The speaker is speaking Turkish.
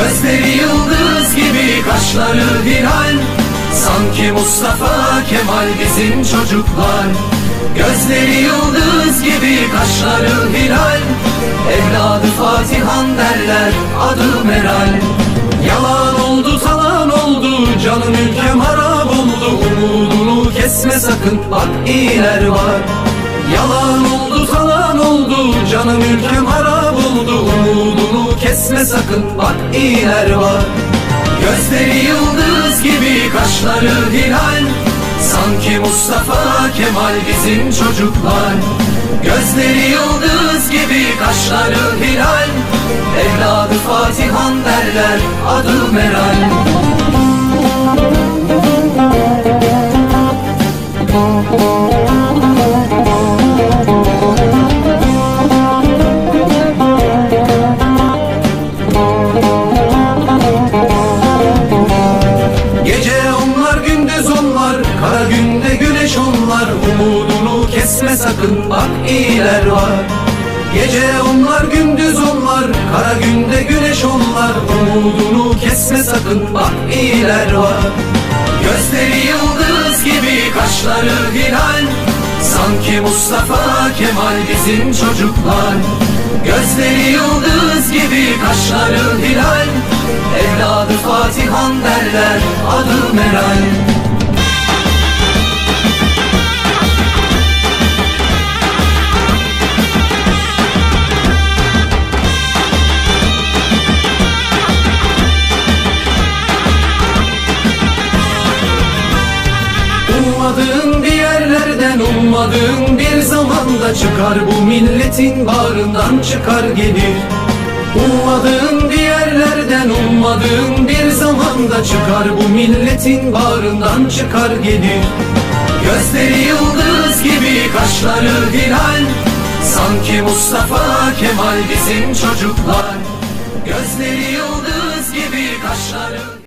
Gözleri yıldız gibi kaşları hilal Sanki Mustafa Kemal bizim çocuklar. Gözleri yıldız gibi kaşları hilal Evladı Fatihan derler adı Meral. Yalan oldu talan oldu canım ülkem harap oldu Umudunu kesme sakın bak iyiler var. Yalan oldu talan oldu canım ülkem harap Umudunu kesme sakın. Bak iyiler var. Gözleri yıldız gibi kaşları hilal. Sanki Mustafa Kemal bizim çocuklar. Gözleri yıldız gibi kaşları hilal. Evladı Fatihan derler adı Meral sakın bak iyiler var. Gece onlar gündüz onlar Kara günde güneş onlar. Umudunu kesme sakın bak iyiler var. Gözleri yıldız gibi kaşları hilal. Sanki Mustafa Kemal bizim çocuklar. Gözleri yıldız gibi kaşları hilal. Evladı Fatihan derler adı Meral Ummadığın bir yerlerden ummadığın bir zamanda çıkar. Bu milletin bağrından çıkar gelir. Ummadığın bir yerlerden ummadığın bir zamanda çıkar. Bu milletin bağrından çıkar gelir. Gözleri yıldız gibi kaşları hilal Sanki Mustafa Kemal bizim çocuklar. Gözleri yıldız gibi kaşları